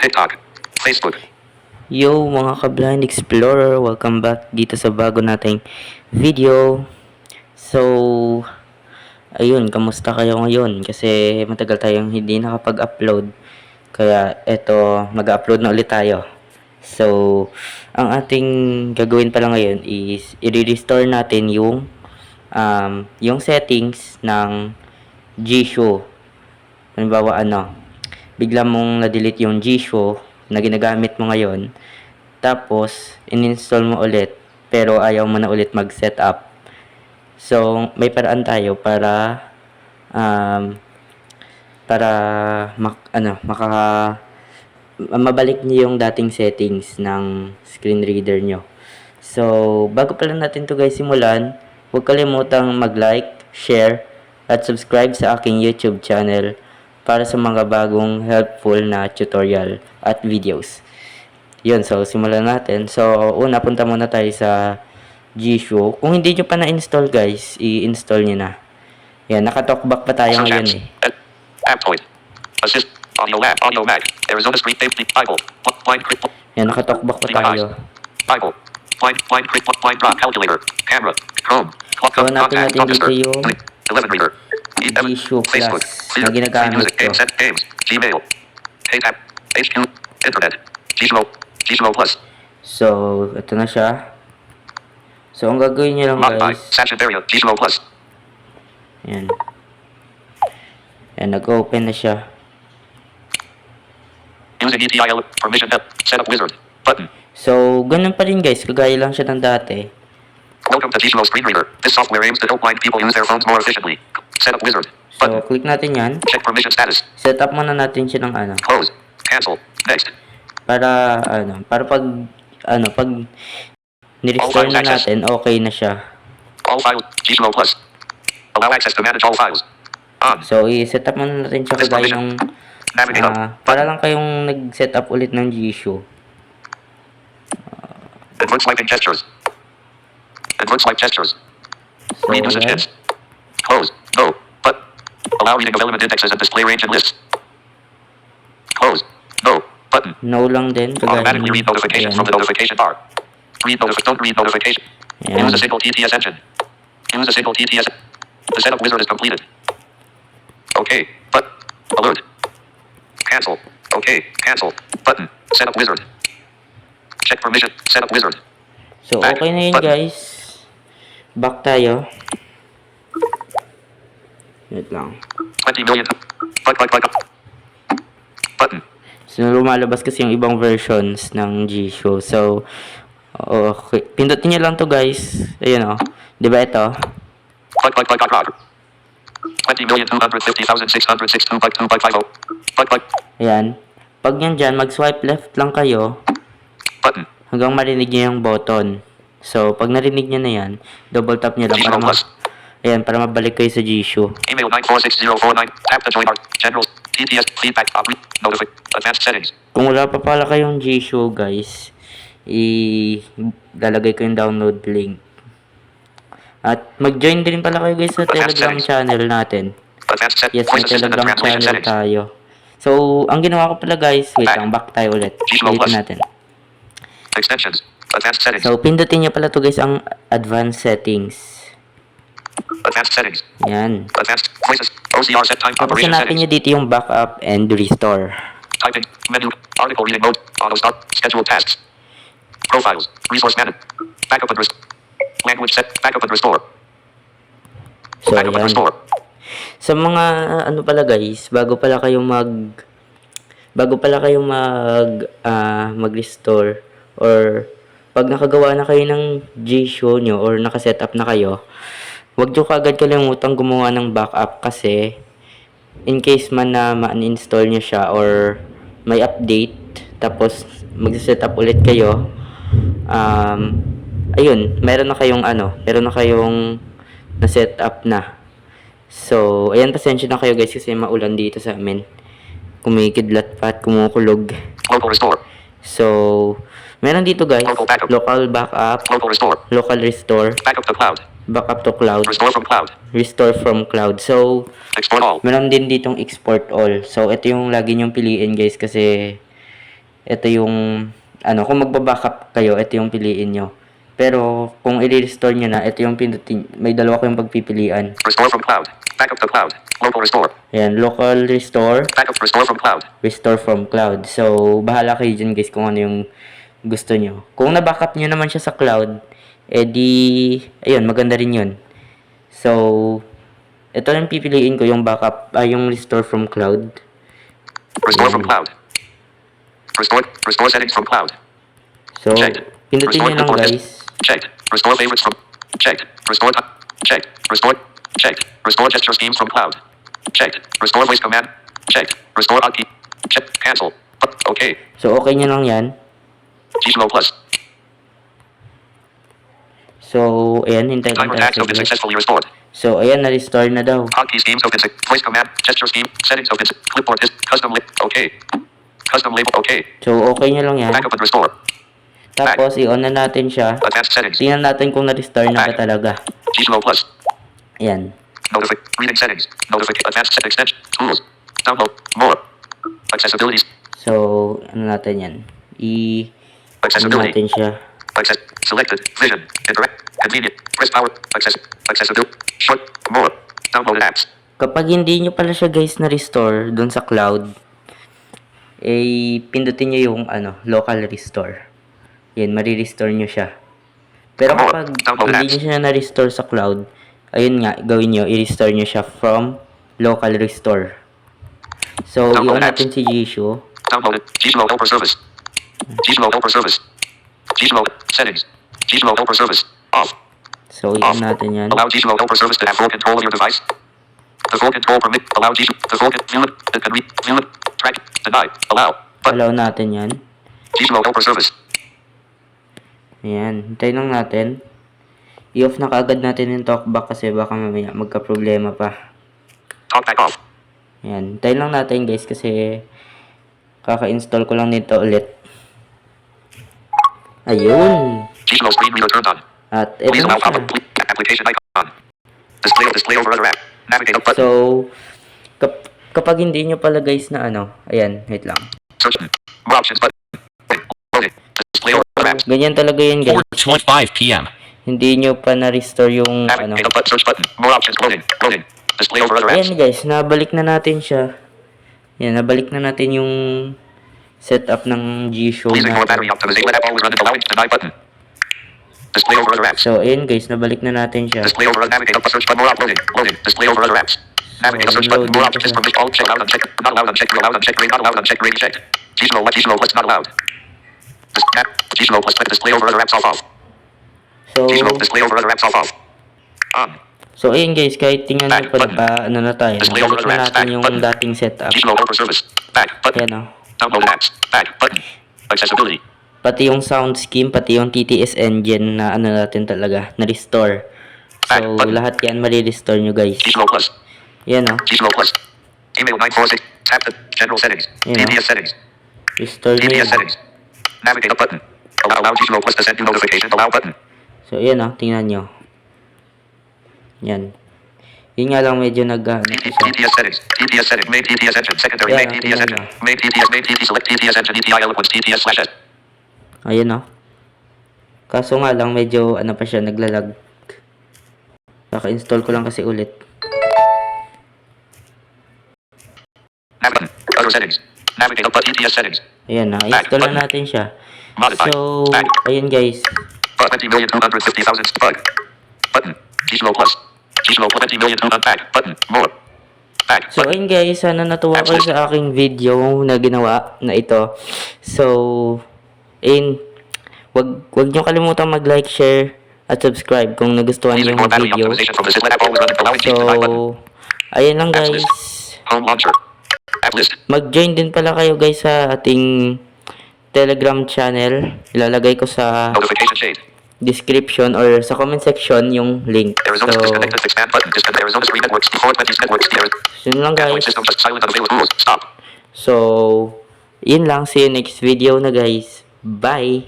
TikTok. Facebook. Yo mga ka-blind explorer, welcome back dito sa bago nating video. So, ayun, kamusta kayo ngayon? Kasi matagal tayong hindi nakapag-upload. Kaya eto, mag-upload na ulit tayo. So, ang ating gagawin pala ngayon is i-restore natin yung um, yung settings ng G-Show. Halimbawa ano, bigla mong na-delete yung G-Show na ginagamit mo ngayon, tapos in-install mo ulit, pero ayaw mo na ulit mag-setup. So, may paraan tayo para um, para mak ano, maka mabalik niyo yung dating settings ng screen reader nyo. So, bago pala natin to guys simulan, huwag kalimutang mag-like, share, at subscribe sa aking YouTube channel para sa mga bagong helpful na tutorial at videos. Yun, so simulan natin. So, una punta muna tayo sa G-Show. Kung hindi nyo pa na-install guys, i-install nyo na. Yan, naka-talkback pa tayo Search ngayon eh. Point. Assist. Audio lab. Audio mag. Arizona Street Safety. Bible. Blind crit. Yan, naka-talkback pa tayo. Bible. Blind. Blind crit. Blind rock. Calculator. Camera. Chrome. Clock. So, hanapin natin dito yung Link. Eleven reader. E- G-Show Facebook. Na ginagamit ko. Gmail. HQ. Internet. Plus. So, ito na siya. So, ang gagawin nyo lang guys, Sagittaria. Gizmo Plus. yan. Yan, nag-open na siya. Using ETIL. Permission. Help. Setup wizard. Button. So, ganun pa rin guys, kagaya lang siya ng dati. Welcome to Gizmo Screen Reader. This software aims to help blind people use their phones more efficiently. Setup wizard. So, click natin yan. Check permission status. Set up muna natin siya ng ano. Close. Cancel. Next. Para, ano, para pag, ano, pag nirestore na natin, okay na siya. All files. Gizmo Plus. Allow access to manage all files. On. So, i-set up muna natin siya kagaya ng, ah, para lang kayong nag-set up ulit ng G-Show. Advanced swiping gestures. Advanced swipe gestures. So, Read usage yan. hints. Close. No. But. Allow reading of element indexes and display range and lists. Close. No. Button. No lang din, Automatically read notifications from the notification bar. Read notif- don't read notification. Ayan. Use a single TTS engine. Use a single TTS. The setup wizard is completed. Okay. But. Alert. Cancel. Okay. Cancel. Button. Setup wizard. Check permission. Setup wizard. So, okay na yun guys. Back tayo. Wait lang. 20 million. Bug, bug, bug. Button. So, lumalabas kasi yung ibang versions ng G-Show. So, okay. Pindutin nyo lang to guys. Ayun o. Di ba ito? Bug, bug, bug, bug, bug. 20 million 250,662 bug 2 bug 50. Bug, bug. Ayan. Pag yan dyan, mag-swipe left lang kayo Button. hanggang marinig nyo yung button. So, pag narinig nyo na yan, double tap nyo lang para, ma. Ayan, para mabalik kayo sa G-Show. Email 946049. Tap to join our general TTS feedback. Re- notify. Advanced settings. Kung wala pa pala kayong G-Show guys, i-lalagay ko yung download link. At mag-join din pala kayo guys sa Telegram channel natin. Yes, may Telegram channel tayo. So, ang ginawa ko pala guys, wait lang, back tayo ulit. Plus. natin. So, pindutin niyo pala to guys ang advanced settings. Advanced settings. Yan. Advanced voices. OCR set time Tapos operation hanapin settings. niyo dito yung backup and restore. Typing. Menu. Article reading mode. Auto start. Scheduled tasks. Profiles. Resource management. Backup and restore. Language set. Backup and restore. So, Backup and restore. Sa mga ano pala guys, bago pala kayo mag bago pala kayo mag ah, mag-restore or pag nakagawa na kayo ng G-Show nyo or nakaset up na kayo, huwag nyo kagad kalimutang gumawa ng backup kasi in case man na ma-uninstall nyo siya or may update tapos mag-set up ulit kayo um, ayun, meron na kayong ano, meron na kayong na-set up na. So, ayan, pasensya na kayo guys kasi maulan dito sa amin. Kumikidlat pa at kumukulog. Local restore. So, meron dito guys, Local backup. local backup, Local restore. local restore, Backup to cloud. Backup to cloud, Restore from cloud. restore from cloud. So, Export all. meron din ditong export all. So, ito yung lagi nyong piliin guys kasi ito yung, ano, kung magba-backup kayo, ito yung piliin nyo. Pero, kung i-restore nyo na, ito yung pinutin, may dalawa kayong pagpipilian. Restore from cloud. Backup to cloud. Local restore. Ayan, local restore, Backup restore from cloud. restore from cloud. So, bahala kayo dyan guys kung ano yung gusto nyo. Kung na-backup nyo naman siya sa cloud, edi, ayun, maganda rin yun. So, ito lang pipiliin ko yung backup, ah, yung restore from cloud. Restore from cloud. Restore. Restore settings from cloud. So, Checked. pindutin nyo lang guys. Checked. Restore favorites from. Checked. Restore. Checked. Restore. Checked. Restore gesture schemes from cloud. Checked. Restore voice command. Checked. Restore hotkey. Check. Cancel. Okay. So, okay nyo lang yan. G-Flow Plus. So, ayan, hintay lang Timer tayo tags have been saglit. successfully restored. So, ayan, na-restore na daw. Hotkey schemes have been suc- voice command. Gesture scheme. Settings suc- clipboard disk. Custom lib. Okay. Custom label. Okay. So, okay nyo lang yan. Backup and restore. Tapos, i-on na natin siya. Advanced settings. Tingnan natin kung na-restore na ba talaga. G-Flow Plus. Ayan. Notific. Reading settings. Notific. Advanced set extension. Tools. Download. More. Accessibility. So, ano natin yan? I... Ano Accessibility. natin siya? Access. Selected. Vision. Interact. Convenient. Press power. Access. Accessibility. Short. More. Downloaded apps. Kapag hindi nyo pala siya guys na-restore dun sa cloud, eh, pindutin nyo yung ano, local restore. Yan, marirestore nyo siya. Pero kapag hindi nyo siya na-restore sa cloud, ayun nga, gawin nyo, i-restore nyo siya from local restore. So, i-on natin si Jisoo. Downloaded. G-Flow Helper Service. G-Flow Helper Service. G-Flow Settings. G-Flow Helper Service. Off. So, i-on natin yan. Allow G-Flow Helper Service to have full control of your device. The full control permit. Allow G. The full con- view it. Can read. View it. Track. Deny. Allow. But Allow natin yan. G-Flow Helper Service. Ayan, hintayin lang natin. I-off na kaagad natin yung talkback kasi baka mamaya magka-problema pa. Talkback off. Ayan, hintayin lang natin guys kasi kaka-install ko lang nito ulit. Ayun! G-Flow screen reader turned on. At Please na allow power. siya. Application icon. Display. Display over other app. Navigate up button. So, kap- kapag hindi nyo pala guys na ano, ayan, wait lang. Search. More options button. Loading. Display over other apps. Ganyan talaga yun guys. 4.5 p.m. Hindi nyo pa na-restore yung ano. Navigate up button. Search button. More options. Loading. Loading. Display over other apps. Ayan guys, nabalik na natin siya. Yan, nabalik na natin yung setup ng G-Show Please ignore battery natin. Display over other apps. So, ayan guys, nabalik na natin siya. Display over navigate up search button more loading. Loading. Display over other apps. Navigate up search button more options permission all check allowed uncheck not allowed uncheck allowed uncheck not allowed uncheck green checked. G-Slow what G-Slow plus not allowed. G-Slow plus display over other apps off off. So, G-Slow display over other apps off off. On. so ayan guys, kahit tingnan nyo pa pa, ano na tayo, nabalik na natin yung dating setup. Ayan o. Downloaded apps. Back button. Accessibility. Pati yung sound scheme, pati yung TTS engine na ano natin talaga, na-restore. So, button. lahat yan mali-restore nyo guys. G-Slow plus. Yan o. G-Slow plus. Email 946. Tap the general settings. DPS settings. Restore nyo settings. Navigate up button. Allow, allow G-Slow plus to send you notification. Allow button. So, yan o. Tingnan nyo. Yan. Yun nga lang medyo nag, ano, siya. TTS settings. TTS settings. Main TTS engine. Secondary main TTS engine. Main TTS. Main TTS. Select TTS engine. ETI eloquence. TTS slash S. Ayan o. Kaso nga lang, medyo ano pa siya, naglalag. Kaka-install ko lang kasi ulit. Ayan na, install na natin siya. So, ayun guys. But 20,250,000. Bug. Button. G-Slow plus. G-Slow plus 20,200. Back. Button. More. Back. So, ayun guys, sana natuwa kayo sa aking video na ginawa na ito. So, ayun, wag, wag nyo kalimutan mag-like, share, at subscribe kung nagustuhan niyo yung video. So, ayun lang guys. Mag-join din pala kayo guys sa ating Telegram channel. Ilalagay ko sa description or sa comment section yung link. So, yun lang guys. So, yun lang. See you next video na guys. Bye!